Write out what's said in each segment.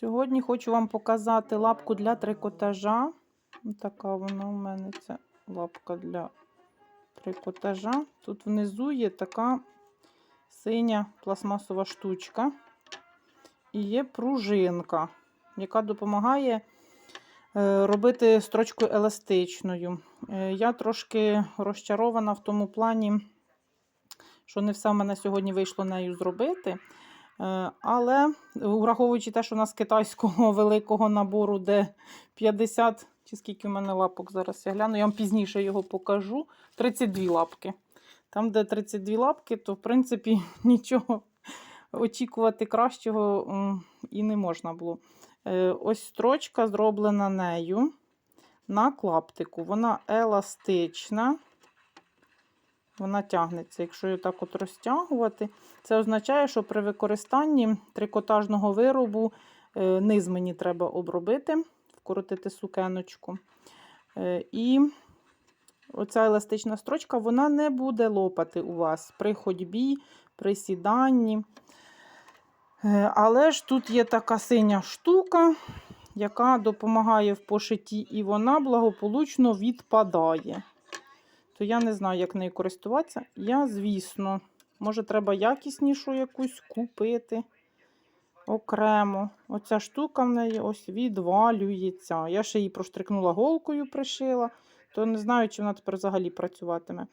Сьогодні хочу вам показати лапку для трикотажа. Така вона у мене це лапка для трикотажа. Тут внизу є така синя пластмасова штучка. І є пружинка, яка допомагає е, робити строчку еластичною. Е, Я трошки розчарована в тому плані, що не все в мене сьогодні вийшло нею зробити. Е, Але враховуючи те, що у нас китайського великого набору, де 50, чи скільки в мене лапок зараз я гляну, я вам пізніше його покажу. 32 лапки. Там, де 32 лапки, то в принципі нічого очікувати кращого і не можна було. Е, Ось строчка зроблена нею на клаптику. Вона еластична. Вона тягнеться, якщо її так от розтягувати. Це означає, що при використанні трикотажного виробу е, низ мені треба обробити, вкоротити сукеночку. Е, І оця еластична строчка вона не буде лопати у вас при ходьбі, при сіданні. Е, Але ж тут є така синя штука, яка допомагає в пошитті, і вона благополучно відпадає. То я не знаю, як нею користуватися. Я, звісно, може, треба якіснішу якусь купити окремо. Оця штука в неї ось відвалюється. Я ще її проштрикнула голкою, пришила, то не знаю, чи вона тепер взагалі працюватиме.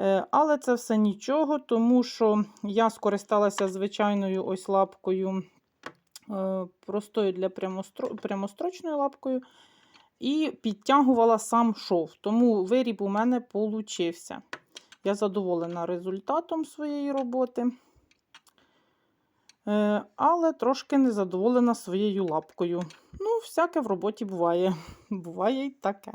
Е, Але це все нічого, тому що я скористалася звичайною ось лапкою, е, простою для прямостро- прямострочною лапкою, і підтягувала сам шов. Тому виріб у мене получився. Я задоволена результатом своєї роботи. Е, Але трошки не задоволена своєю лапкою. Ну, всяке в роботі буває. Буває й таке.